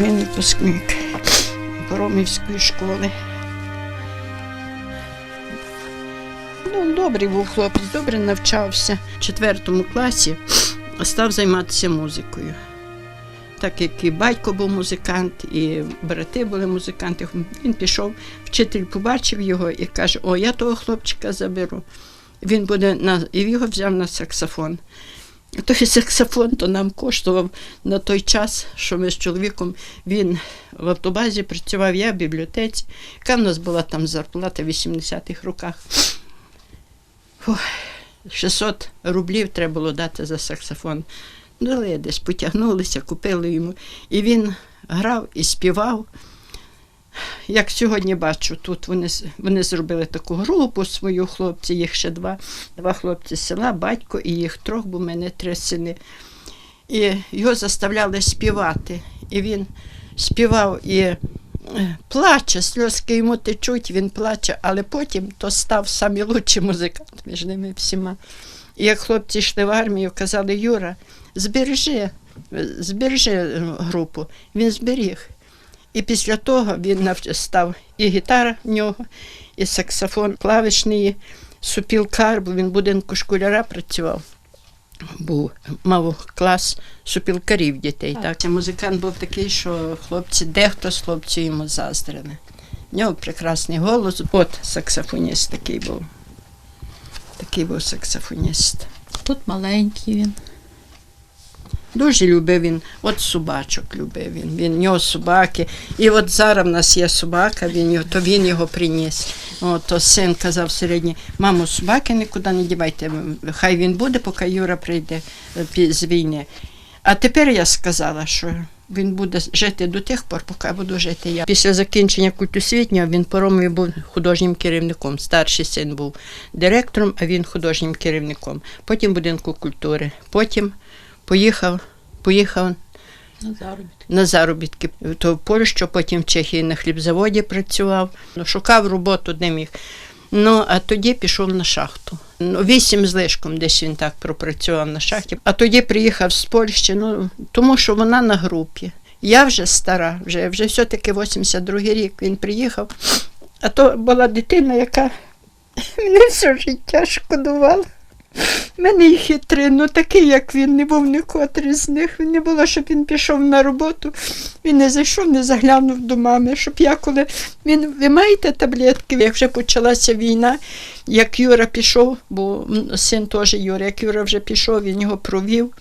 Він випускник Поромівської школи. Ну, добрий був хлопець, добре навчався. В четвертому класі став займатися музикою. Так як і батько був музикант, і брати були музиканти, він пішов, вчитель побачив його і каже: О, я того хлопчика заберу. Він буде на і його взяв на саксофон. Той саксофон то нам коштував на той час, що ми з чоловіком він в автобазі працював, я в бібліотеці. Яка в нас була там зарплата в 80-х роках. Фух, 600 рублів треба було дати за саксофон. Дали десь потягнулися, купили йому. І він грав і співав. Як сьогодні бачу, тут вони, вони зробили таку групу свою хлопці, їх ще два, два хлопці з села, батько і їх трьох, бо в мене три сини. І його заставляли співати. І він співав і е, плаче, сльозки йому течуть, він плаче, але потім то став лучший музикант між ними всіма. І як хлопці йшли в армію, казали, Юра, збережи, збережи е, групу. Він зберіг. І після того він став і гітара в нього, і саксофон клавішний, супілкар, бо він в будинку школяра працював. Був, мав клас супілкарів дітей. Так. Цей музикант був такий, що хлопці, дехто з хлопців йому заздрили. В нього прекрасний голос. От саксофоніст такий був. Такий був саксофоніст. Тут маленький він. Дуже любив він, от собачок любив він. Він в нього собаки. І от зараз в нас є собака, він його, то він його приніс. От, то син казав середній, мамо, собаки нікуди не дівайте, хай він буде, поки Юра прийде е, з війни. А тепер я сказала, що він буде жити до тих пор, поки буду жити я. Після закінчення культосвітнього він по Ромові був художнім керівником. Старший син був директором, а він художнім керівником. Потім будинку культури. Потім поїхав, поїхав На заробітки. на заробітки. То в Польщу, потім в Чехії на хлібзаводі працював, ну, шукав роботу, де міг. Ну, а тоді пішов на шахту. Ну, вісім з лишком десь він так пропрацював на шахті. А тоді приїхав з Польщі, ну, тому що вона на групі. Я вже стара, вже, вже все-таки 82-й рік він приїхав. А то була дитина, яка мене все життя шкодувала. Мене і хитрий, ну такий, як він, не був нікотрий з них. Не було, щоб він пішов на роботу. Він не зайшов, не заглянув до мами, щоб я коли. Він, ви маєте таблетки? Як вже почалася війна, як Юра пішов, бо син теж Юра, як Юра вже пішов, він його провів.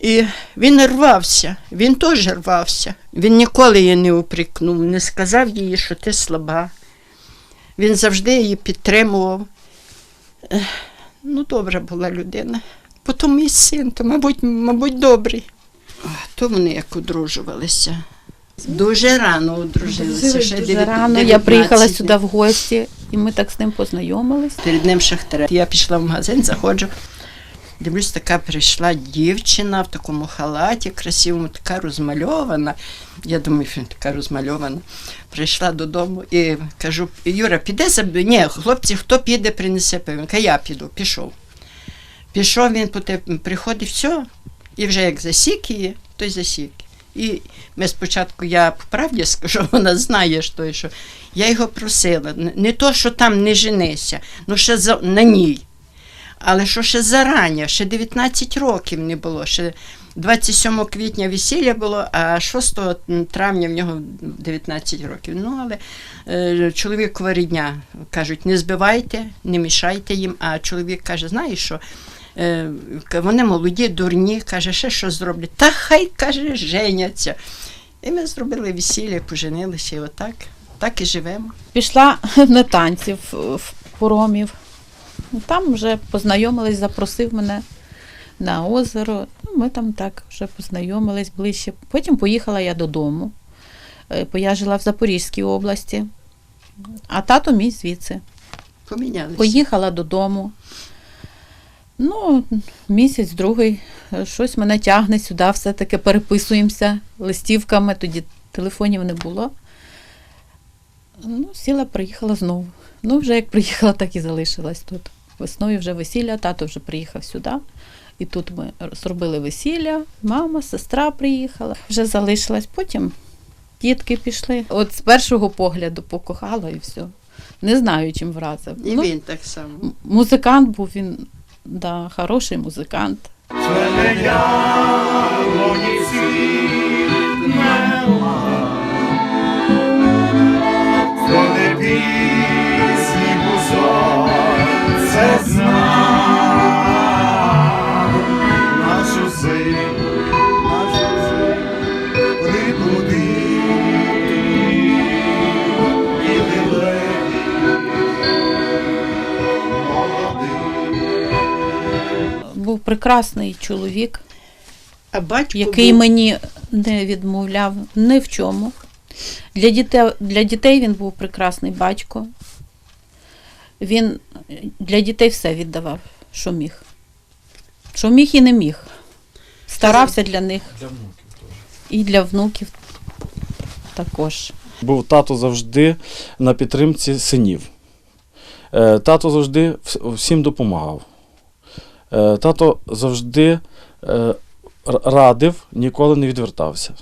І він рвався, він теж рвався. Він ніколи її не упрекнув, не сказав їй, що ти слаба. Він завжди її підтримував. Ну, добра була людина. Потім мій син, то, мабуть, мабуть, добрий. То вони як одружувалися. Дуже рано одружилися. ще Дуже рано. Я приїхала сюди в гості, і ми так з ним познайомились. перед ним шахтаря. Я пішла в магазин, заходжу. Дивлюсь, така прийшла дівчина в такому халаті красивому, така розмальована. Я думаю, така розмальована. Прийшла додому і кажу: Юра, піде за Ні, хлопці, хто піде, принесе пиво. Я піду, пішов. Пішов він, приходить, все, і вже як засік її, то й засік. І ми спочатку, я по правді скажу, вона знає, що, що. Я його просила, не то, що там не женися, ну ще за, на ній. Але що ще зарані, ще 19 років не було. Ще 27 квітня весілля було, а 6 травня в нього 19 років. Ну, але е, чоловікова рідня кажуть, не збивайте, не мішайте їм. А чоловік каже, знаєш що? Е, вони молоді, дурні, каже, ще що зроблять. Та хай каже, женяться. І ми зробили весілля, поженилися, і отак, так і живемо. Пішла на танці в, в Поромів. Ну, Там вже познайомились, запросив мене на озеро. Ну, ми там так вже познайомились ближче. Потім поїхала я додому, Е, бо я жила в Запорізькій області, а тато мій звідси. Помінялися. Поїхала додому. Ну, місяць, другий, е, щось мене тягне сюди, все-таки переписуємося листівками, тоді телефонів не було. Ну, сіла, приїхала знову. Ну, вже як приїхала, так і залишилась тут. Весною вже весілля, тато вже приїхав сюди. І тут ми зробили весілля, мама, сестра приїхала, вже залишилась. Потім дітки пішли. От з першого погляду покохала і все. Не знаю, чим вразив. І Ну, він так само. Музикант був він, да, хороший музикант. Це яблоні цвіт прекрасний чоловік, А батько який був, мені не відмовляв ні в чому. Для дітей, для дітей він був прекрасний батько. Він для дітей все віддавав, що міг. Що міг і не міг. Старався для них. І для внуків також. Був тато завжди на підтримці синів. Е, Тато завжди всім допомагав. Е, Тато завжди е, радив, ніколи не відвертався.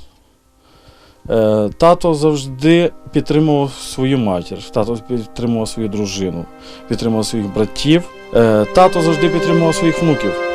Е, Тато завжди підтримував свою матір, тато підтримував свою дружину, підтримував своїх братів. Тато завжди підтримував своїх внуків.